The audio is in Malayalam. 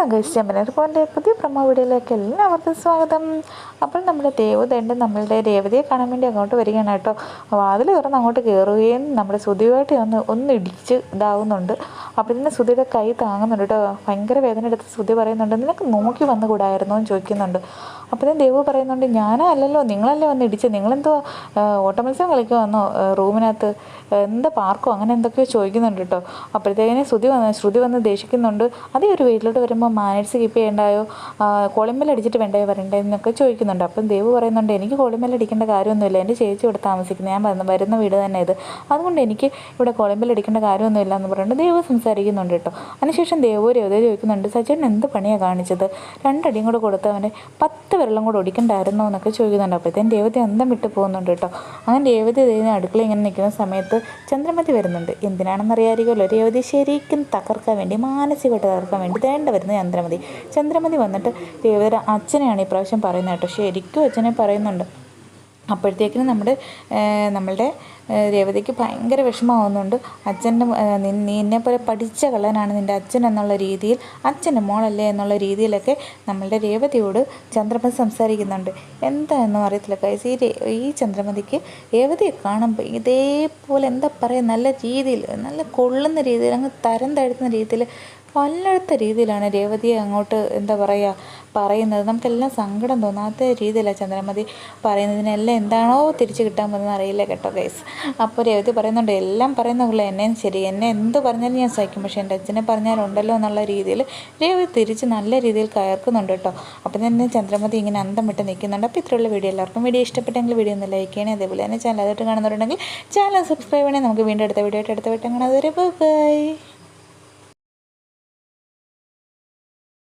ഹലോ ഗൈസ് ചെമ്പനർ പോന്റെ പുതിയ പ്രമോ വീഡിയോയിലേക്ക് എല്ലാവർക്കും സ്വാഗതം. അപ്പോൾ നമ്മുടെ ദേവതയുണ്ട്. നമ്മളുടെ രേവതിയെ കാണാൻ വേണ്ടി അങ്ങോട്ട് വരികയാണ് കേട്ടോ. വാതിൽ തുറന്ന് അങ്ങോട്ട് കയറുകയും നമ്മുടെ സുധിയുമായിട്ട് ഒന്ന് ഒന്ന് ഇടിച്ച് ഇതാവുന്നുണ്ട്. അപ്പോൾ ഇതിന് സുധിയുടെ കൈ താങ്ങുന്നുണ്ട് കേട്ടോ. ഭയങ്കര വേദന എടുത്ത് സുധി പറയുന്നുണ്ട് നിനക്ക് നോക്കി വന്നുകൂടായിരുന്നോ എന്ന് ചോദിക്കുന്നുണ്ട്. അപ്പോൾ ഇതിന് ദേവ് പറയുന്നുണ്ട് ഞാനാ അല്ലല്ലോ നിങ്ങളല്ലേ വന്ന് ഇടിച്ച്? നിങ്ങളെന്തോ ഓട്ടമത്സരം കളിക്കുവാന്നോ റൂമിനകത്ത്? എന്താ പാർക്കോ? അങ്ങനെ എന്തൊക്കെയോ ചോദിക്കുന്നുണ്ട് കേട്ടോ. അപ്പോഴത്തേക്കിനെ ശ്രുതി വന്ന് ശ്രുതി വന്ന് ദേഷിക്കുന്നുണ്ട് അതേ ഒരു വീട്ടിലോട്ട് വരുമ്പോൾ മാനേഴ്സ് കീപ്പ് ചെയ്യേണ്ടായോ? കോളിമ്മൽ അടിച്ചിട്ട് വേണ്ടേ വരണ്ടേ? എന്നൊക്കെ ചോദിക്കുന്നുണ്ട്. അപ്പം ദേവ് പറയുന്നുണ്ട് എനിക്ക് കോളിമ്മൽ അടിക്കേണ്ട കാര്യമൊന്നുമില്ല. എന്റെ ചേച്ചി ഇവിടെ താമസിക്കുന്നത് ഞാൻ വന്ന വരുന്ന വീട് തന്നെ ഇത്. അതുകൊണ്ട് എനിക്ക് ഇവിടെ കോളിമ്മൽ അടിക്കേണ്ട കാര്യമൊന്നുമില്ല എന്ന് പറഞ്ഞിട്ട് ദേവ് സംസാരിക്കുന്നുണ്ട് കേട്ടോ. അതിനുശേഷം ദേവോ രേവതയോ ചോദിക്കുന്നുണ്ട് സച്ചിൻ എന്ത് പണിയാണ് കാണിച്ചത്? രണ്ടടിയും കൂടെ കൊടുത്ത് അവനെ പത്ത് വെള്ളം കൂടെ ഒടിക്കണ്ടായിരുന്നോ? എന്നൊക്കെ ചോദിക്കുന്നുണ്ട്. അപ്പോഴത്തേന് ദേവതി അന്തം വിട്ട് പോകുന്നുണ്ട് കേട്ടോ. അങ്ങനെ ദേവതി ഇതിന് അടുക്കള ഇങ്ങനെ നിൽക്കുന്ന സമയത്ത് ചന്ദ്രമതി വരുന്നുണ്ട്. എന്തിനാണെന്ന് അറിയാമായിരിക്കുമല്ലോ രേവതി ശരിക്കും തകർക്കാൻ വേണ്ടി മാനസികമായിട്ട് തകർക്കാൻ വേണ്ടി തേണ്ട വരുന്ന ചന്ദ്രമതി. ചന്ദ്രമതി വന്നിട്ട് ദേവതയുടെ അച്ഛനെയാണ് ഈ പ്രാവശ്യം പറയുന്നത് കേട്ടോ. ശരിക്കും അച്ഛനെ പറയുന്നുണ്ട്. അപ്പോഴത്തേക്കിനും നമ്മുടെ നമ്മളുടെ രേവതിക്ക് ഭയങ്കര വിഷമമാവുന്നുണ്ട്. അച്ഛന്റെ നിന്നെ പോലെ പഠിച്ച കള്ളനാണ് നിന്റെ അച്ഛൻ എന്നുള്ള രീതിയിൽ അച്ഛന്റെ മോളല്ലേ എന്നുള്ള രീതിയിലൊക്കെ നമ്മളുടെ രേവതിയോട് ചന്ദ്രമതി സംസാരിക്കുന്നുണ്ട്. എന്താണെന്നും അറിയത്തില്ല കൈസ് ഈ ഈ ചന്ദ്രമതിക്ക് രേവതിയെ കാണുമ്പോൾ ഇതേപോലെ എന്താ പറയുക? നല്ല രീതിയിൽ നല്ല കൊള്ളുന്ന രീതിയിൽ അങ്ങ് തരം താഴ്ത്തുന്ന രീതിയിൽ വല്ലാത്ത രീതിയിലാണ് രേവതിയെ അങ്ങോട്ട് എന്താ പറയുക പറയുന്നത്. നമുക്കെല്ലാം സങ്കടം തോന്നാത്ത രീതിയിലാണ് ചന്ദ്രമതി പറയുന്നതിനെല്ലാം എന്താണോ തിരിച്ചു കിട്ടാൻ പോകുന്നത് അറിയില്ല കേട്ടോ ഗൈസ് അപ്പോൾ രേവതി പറയുന്നുണ്ട് എല്ലാം പറയുന്ന പോലെ എന്നെയും ശരി എന്നെ എന്ത് പറഞ്ഞാലും ഞാൻ സഹിക്കും. പക്ഷേ എന്റെ അച്ഛനെ പറഞ്ഞാലുണ്ടല്ലോ എന്നുള്ള രീതിയിൽ രേവതി തിരിച്ച് നല്ല രീതിയിൽ കയർക്കുന്നുണ്ട് കേട്ടോ. അപ്പോൾ തന്നെ ചന്ദ്രമതി ഇങ്ങനെ അന്തം വിട്ട് നിൽക്കുന്നുണ്ട്. അപ്പോൾ ഇത്രയുള്ള വീഡിയോ. എല്ലാവർക്കും വീഡിയോ ഇഷ്ടപ്പെട്ടെങ്കിൽ വീഡിയോ ഒന്ന് ലൈക്ക് ചെയ്യണേ. അതേപോലെ തന്നെ ചാനൽ അതായിട്ട് കാണുന്നുണ്ടെങ്കിൽ ചാനൽ സബ്സ്ക്രൈബ് ചെയ്യണേ. നമുക്ക് വീണ്ടും അടുത്ത വീഡിയോ ആയിട്ട് അടുത്ത വീട്ടിൽ കാണാതെ ബൈ